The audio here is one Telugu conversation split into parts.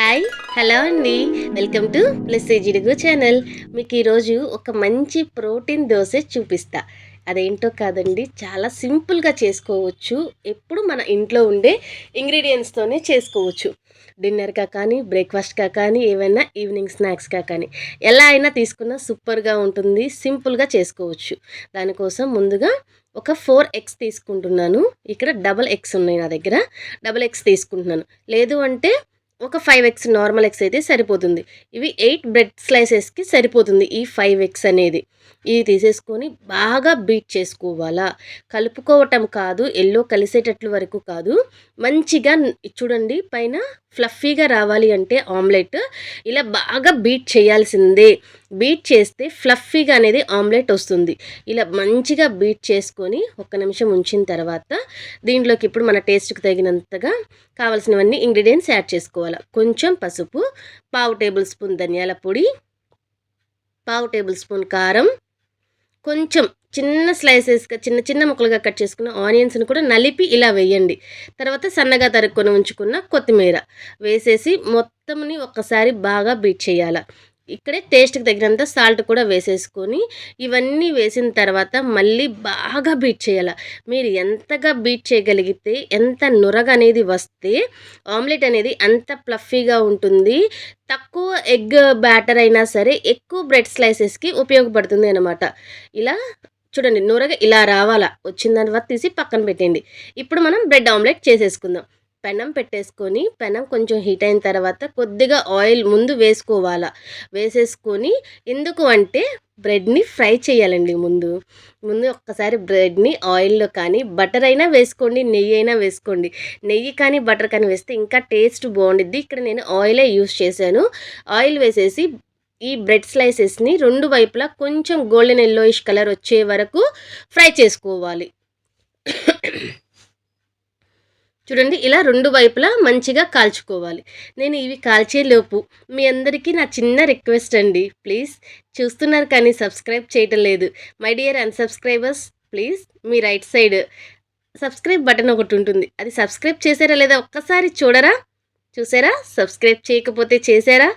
హాయ్ హలో అండి. Welcome to plus Jidugu channel. మీకు ఈరోజు ఒక మంచి ప్రోటీన్ దోశ చూపిస్తా. అదేంటో కాదండి చాలా సింపుల్గా చేసుకోవచ్చు. ఎప్పుడు మన ఇంట్లో ఉండే ఇంగ్రీడియంట్స్తోనే చేసుకోవచ్చు. డిన్నర్గా కానీ బ్రేక్ఫాస్ట్గా కానీ ఏవైనా ఈవినింగ్ స్నాక్స్గా కానీ. ఎలా అయినా తీసుకున్నా సూపర్గా ఉంటుంది సింపుల్గా చేసుకోవచ్చు. దానికోసం ముందుగా ఒక ఫోర్ ఎగ్స్ తీసుకుంటున్నాను. ఇక్కడ డబల్ ఎగ్స్ ఉన్నాయి నా దగ్గర. డబల్ ఎగ్స్ తీసుకుంటున్నాను. లేదు అంటే ఒక ఫైవ్ ఎగ్స్ నార్మల్ ఎగ్స్ అయితే సరిపోతుంది. ఇవి ఎయిట్ బ్రెడ్ స్లైసెస్కి సరిపోతుంది ఈ ఫైవ్ ఎగ్స్ అనేది. ఇవి తీసేసుకొని బాగా బీట్ చేసుకోవాలా. కలుపుకోవటం కాదు ఎల్లో కలిసేటట్లు వరకు కాదు. మంచిగా చూడండి పైన ఫ్లఫీగా రావాలి అంటే ఆమ్లెట్ ఇలా బాగా బీట్ చేయాల్సిందే. బీట్ చేస్తే ఫ్లఫీగా అనేది ఆమ్లెట్ వస్తుంది. ఇలా మంచిగా బీట్ చేసుకొని ఒక్క నిమిషం ఉంచిన తర్వాత దీంట్లోకి ఇప్పుడు మన టేస్ట్కి తగినంతగా కావాల్సినవన్నీ ఇంగ్రీడియంట్స్ యాడ్ చేసుకోవాలి. కొంచెం పసుపు పావు టేబుల్ స్పూన్ ధనియాల పొడి పావు టేబుల్ స్పూన్ కారం కొంచెం చిన్న స్లైసెస్గా చిన్న చిన్న ముక్కలుగా కట్ చేసుకున్న ఆనియన్స్ని కూడా నలిపి ఇలా వేయండి. తర్వాత సన్నగా తరుక్కొని ఉంచుకున్న కొత్తిమీర వేసేసి మొత్తంని ఒక్కసారి బాగా బీట్ చేయాలి. ఇక్కడే టేస్ట్కి తగినంత సాల్ట్ కూడా వేసేసుకొని ఇవన్నీ వేసిన తర్వాత మళ్ళీ బాగా బీట్ చేయాలి. మీరు ఎంతగా బీట్ చేయగలిగితే ఎంత నురగ అనేది వస్తే ఆమ్లెట్ అనేది అంత ప్లఫీగా ఉంటుంది. తక్కువ ఎగ్ బ్యాటర్ అయినా సరే ఎక్కువ బ్రెడ్ స్లైసెస్కి ఉపయోగపడుతుంది అనమాట ఇలా చూడండి నురగ ఇలా రావాలా. వచ్చిన తర్వాత తీసి పక్కన పెట్టండి ఇప్పుడు మనం బ్రెడ్ ఆమ్లెట్ చేసేసుకుందాం. పెనం పెట్టేసుకొని పెనం కొంచెం హీట్ అయిన తర్వాత కొద్దిగా ఆయిల్ ముందు వేసుకోవాలా. వేసేసుకొని ఎందుకు అంటే బ్రెడ్ని ఫ్రై చేయాలండి ముందు. ముందు ఒక్కసారి బ్రెడ్ని ఆయిల్లో కానీ బటర్ అయినా వేసుకోండి నెయ్యి అయినా వేసుకోండి. నెయ్యి కానీ బటర్ కానీ వేస్తే ఇంకా టేస్ట్ బాగుండిద్ది. ఇక్కడ నేను ఆయిలే యూస్ చేశాను. ఆయిల్ వేసేసి ఈ బ్రెడ్ స్లైసెస్ని రెండు వైపులా కొంచెం గోల్డెన్ ఎల్లోయిష్ కలర్ వచ్చే వరకు ఫ్రై చేసుకోవాలి. చూడండి ఇలా రెండు వైపులా మంచిగా కాల్చుకోవాలి. నేను ఇవి కాల్చేలోపు మీ అందరికీ నా చిన్న రిక్వెస్ట్ అండి. ప్లీజ్ చూస్తున్నారు కానీ సబ్స్క్రైబ్ చేయటం లేదు. మై డియర్ అన్సబ్స్క్రైబర్స్ ప్లీజ్ మీ రైట్ సైడ్ సబ్స్క్రైబ్ బటన్ ఒకటి ఉంటుంది. అది సబ్స్క్రైబ్ చేశారా లేదా ఒక్కసారి చూడరా? చూసారా సబ్స్క్రైబ్ చేయకపోతే చేశారా?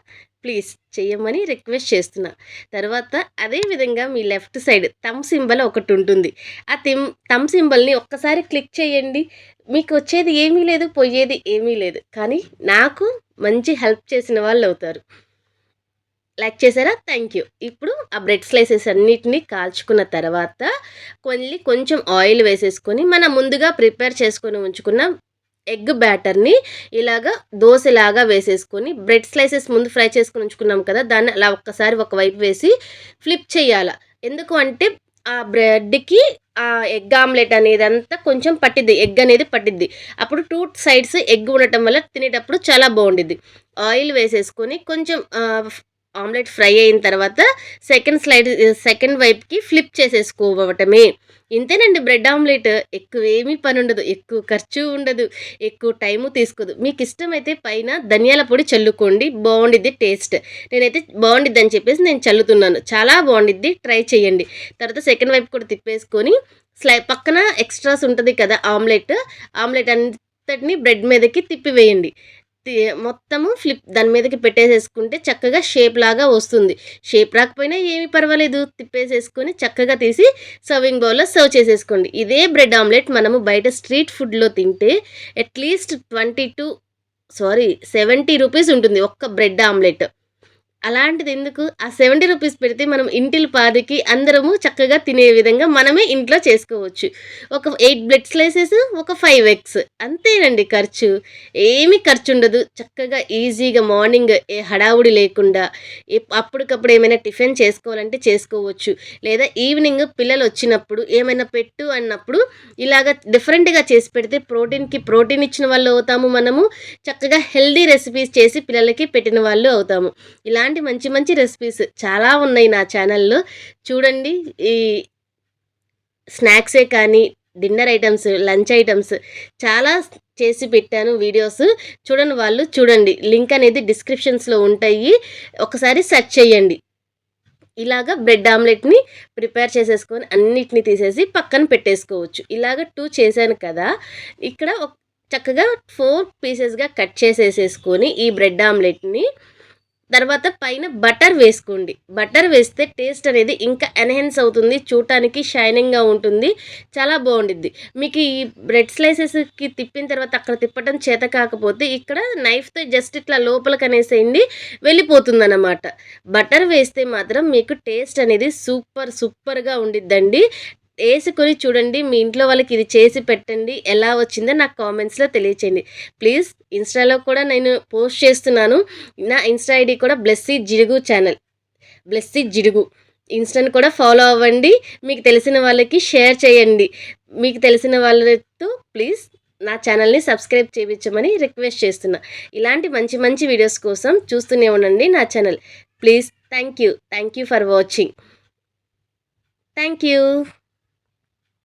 ప్లీజ్ చేయమని రిక్వెస్ట్ చేస్తున్నా. తర్వాత అదేవిధంగా మీ లెఫ్ట్ సైడ్ తమ్ సింబల్ ఒకటి ఉంటుంది. ఆ తిమ్ తమ్ సింబల్ని ఒక్కసారి క్లిక్ చేయండి. మీకు వచ్చేది ఏమీ లేదు పోయేది ఏమీ లేదు. కానీ నాకు మంచి హెల్ప్ చేసిన వాళ్ళు అవుతారు. లైక్ చేశారా? Thank you. ఇప్పుడు ఆ బ్రెడ్ స్లైసెస్ అన్నిటినీ కాల్చుకున్న తర్వాత కొన్ని కొంచెం ఆయిల్ వేసేసుకొని మనం ముందుగా ప్రిపేర్ చేసుకొని ఉంచుకున్న ఎగ్ బ్యాటర్ని ఇలాగా దోశలాగా వేసేసుకొని బ్రెడ్ స్లైసెస్ ముందు ఫ్రై చేసుకొని ఉంచుకున్నాం కదా దాన్ని అలా ఒక్కసారి ఒకవైపు వేసి ఫ్లిప్ చేయాలి? ఎందుకు అంటే ఆ బ్రెడ్కి ఆ ఎగ్ ఆమ్లెట్ అనేది అంతా కొంచెం పట్టిద్ది ఎగ్ అనేది పట్టిద్ది. అప్పుడు టూ సైడ్స్ ఎగ్ ఉండటం వల్ల తినేటప్పుడు చాలా బాగుండిద్ది. ఆయిల్ వేసేసుకొని కొంచెం ఆమ్లెట్ ఫ్రై అయిన తర్వాత సెకండ్ స్లైడ్ సెకండ్ వైపుకి ఫ్లిప్ చేసేసుకోవటమే. ఇంతేనండి బ్రెడ్ ఆమ్లెట్. ఎక్కువ ఏమీ పని ఉండదు ఎక్కువ ఖర్చు ఉండదు ఎక్కువ టైము తీసుకోదు. మీకు ఇష్టమైతే పైన ధనియాల పొడి చల్లుకోండి బాగుండిద్ది టేస్ట్. నేనైతే బాగుండిద్ది అని చెప్పేసి నేను చల్లుతున్నాను. చాలా బాగుండిద్ది ట్రై చేయండి తర్వాత సెకండ్ వైపు కూడా తిప్పేసుకొని స్లై పక్కన ఎక్స్ట్రాస్ ఉంటుంది కదా ఆమ్లెట్ ఆమ్లెట్ అంతటిని బ్రెడ్ మీదకి తిప్పివేయండి. మొత్తము ఫ్లిప్ దాని మీదకి పెట్టేసేసుకుంటే చక్కగా షేప్ లాగా వస్తుంది. షేప్ రాకపోయినా ఏమి పర్వాలేదు. తిప్పేసేసుకొని చక్కగా తీసి సర్వింగ్ బౌల్లో సర్వ్ చేసేసుకోండి. ఇదే బ్రెడ్ ఆమ్లెట్ మనము బయట స్ట్రీట్ ఫుడ్లో తింటే at least twenty two sorry seventy rupees ఉంటుంది ఒక్క బ్రెడ్ ఆమ్లెట్. అలాంటిది ఎందుకు ఆ సెవెంటీ రూపీస్ పెడితే మనం ఇంటిల్ పాదికి అందరము చక్కగా తినే విధంగా మనమే ఇంట్లో చేసుకోవచ్చు. ఒక ఎయిట్ బ్లడ్ స్లైసెస్ ఒక ఫైవ్ ఎగ్స్. అంతేనండి ఖర్చు. ఏమీ ఖర్చు ఉండదు చక్కగా ఈజీగా మార్నింగ్ ఏ హడావుడి లేకుండా అప్పటికప్పుడు ఏమైనా టిఫిన్ చేసుకోవాలంటే చేసుకోవచ్చు. లేదా ఈవినింగ్ పిల్లలు వచ్చినప్పుడు ఏమైనా పెట్టు అన్నప్పుడు ఇలాగ డిఫరెంట్గా చేసి పెడితే ప్రోటీన్కి ప్రోటీన్ ఇచ్చిన వాళ్ళు అవుతాము మనము. చక్కగా హెల్దీ రెసిపీస్ చేసి పిల్లలకి పెట్టిన వాళ్ళు అవుతాము. ఇలాంటి ఇలాంటి మంచి మంచి రెసిపీస్ చాలా ఉన్నాయి నా ఛానల్లో చూడండి ఈ స్నాక్సే కానీ డిన్నర్ ఐటమ్స్ లంచ్ ఐటమ్స్ చాలా చేసి పెట్టాను వీడియోస్ చూడండి వాళ్ళు చూడండి లింక్ అనేది డిస్క్రిప్షన్స్లో ఉంటాయి. ఒకసారి సెర్చ్ చేయండి. ఇలాగ బ్రెడ్ ఆమ్లెట్ని ప్రిపేర్ చేసేసుకొని అన్నిటిని తీసేసి పక్కన పెట్టేసుకోవచ్చు. ఇలాగ టూ చేశాను కదా. ఇక్కడ చక్కగా ఫోర్ పీసెస్గా కట్ చేసేసేసుకొని ఈ బ్రెడ్ ఆమ్లెట్ని తర్వాత పైన బటర్ వేసుకోండి. బటర్ వేస్తే టేస్ట్ అనేది ఇంకా ఎన్హెన్స్ అవుతుంది. చూడటానికి షైనింగ్గా ఉంటుంది. చాలా బాగుండిద్ది. మీకు ఈ బ్రెడ్ స్లైసెస్కి తిప్పిన తర్వాత అక్కడ తిప్పడం చేత కాకపోతే ఇక్కడ నైఫ్తో జస్ట్ ఇట్లా లోపలికి అనేసేయండి. వెళ్ళిపోతుంది అనమాట బటర్ వేస్తే మాత్రం మీకు టేస్ట్ అనేది సూపర్ సూపర్గా ఉండిద్దండి. వేసుకొని చూడండి మీ ఇంట్లో వాళ్ళకి ఇది చేసి పెట్టండి ఎలా వచ్చిందో నాకు కామెంట్స్లో తెలియచేయండి. ప్లీజ్ ఇన్స్టాలో కూడా నేను పోస్ట్ చేస్తున్నాను. నా ఇన్స్టా ఐడి కూడా బ్లెస్సీ జిడుగు ఛానల్. బ్లెస్సీ జిడుగు ఇన్స్టాని కూడా ఫాలో అవ్వండి. మీకు తెలిసిన వాళ్ళకి షేర్ చేయండి. మీకు తెలిసిన వాళ్ళతో ప్లీజ్ నా ఛానల్ని సబ్స్క్రైబ్ చేయించమని రిక్వెస్ట్ చేస్తున్నా. ఇలాంటి మంచి మంచి వీడియోస్ కోసం చూస్తూనే ఉండండి నా channel. Please thank you thank you for watching. Thank you